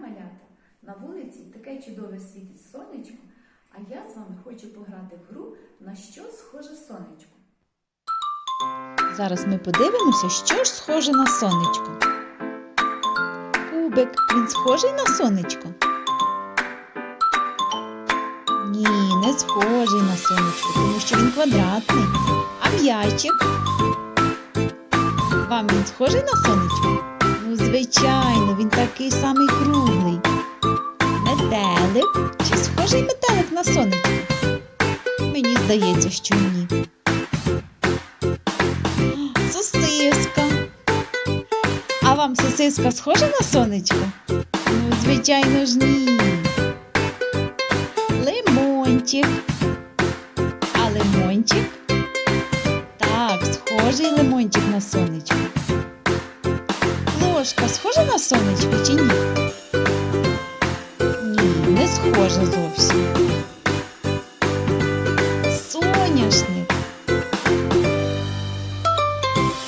малята! На вулиці таке чудове світить сонечко, а я з вами хочу пограти в гру на що схоже сонечко. Зараз ми подивимося, що ж схоже на сонечко. Кубик, він схожий на сонечко? Ні, не схожий на сонечко, тому що він квадратний. А м'ячик? Вам він схожий на сонечко? Звичайно, він такий самий круглий. Метелик. Чи схожий метелик на сонечко? Мені здається, що ні. Сосиска. А вам сосиска схожа на сонечко? Ну, звичайно ж ні. Лимончик. А лимончик? Так, схожий лимончик на сонечко. Ложка схожа на сонечко чи ні? Ні, не схожа зовсім. Соняшник.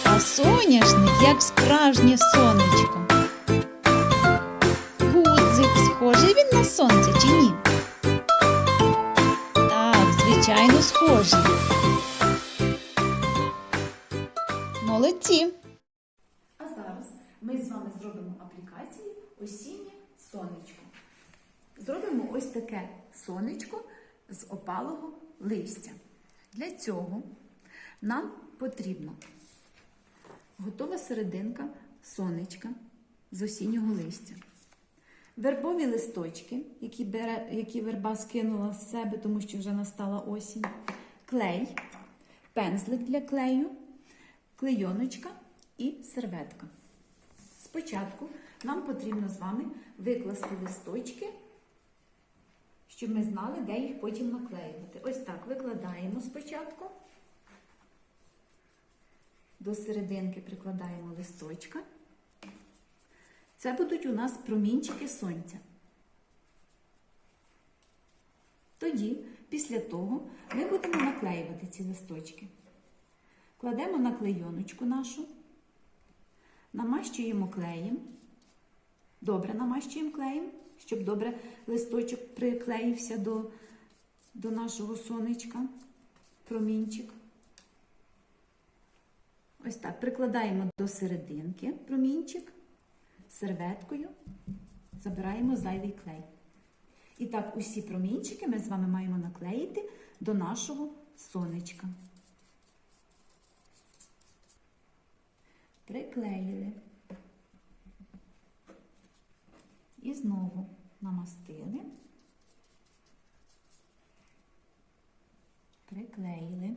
А соняшник як справжнє сонечко. Гудзик, схожий він на сонце чи ні? Так, звичайно, схожий. Молодці. Ми з вами зробимо аплікації осіннє сонечко. Зробимо ось таке сонечко з опалого листя. Для цього нам потрібно готова серединка сонечка з осіннього листя. Вербові листочки, які, бере, які верба скинула з себе, тому що вже настала осінь, клей, пензлик для клею, клейоночка і серветка. Спочатку нам потрібно з вами викласти листочки, щоб ми знали, де їх потім наклеювати. Ось так викладаємо спочатку. До серединки прикладаємо листочка. Це будуть у нас промінчики сонця. Тоді, після того, ми будемо наклеювати ці листочки. Кладемо на клейоночку нашу, намащуємо клеєм. Добре намащуємо клеєм, щоб добре листочок приклеївся до, до нашого сонечка, промінчик. Ось так, прикладаємо до серединки промінчик, серветкою, забираємо зайвий клей. І так, усі промінчики ми з вами маємо наклеїти до нашого сонечка. Приклеїли. І знову намастили. Приклеїли.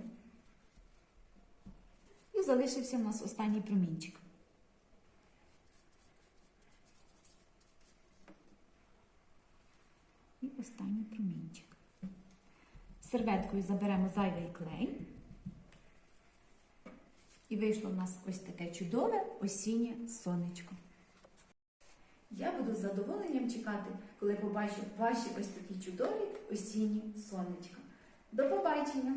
І залишився в нас останній промінчик. І останній промінчик. Серветкою заберемо зайвий клей. І вийшло в нас ось таке чудове осіннє сонечко. Я буду з задоволенням чекати, коли побачу ваші ось такі чудові осінні сонечка. До побачення!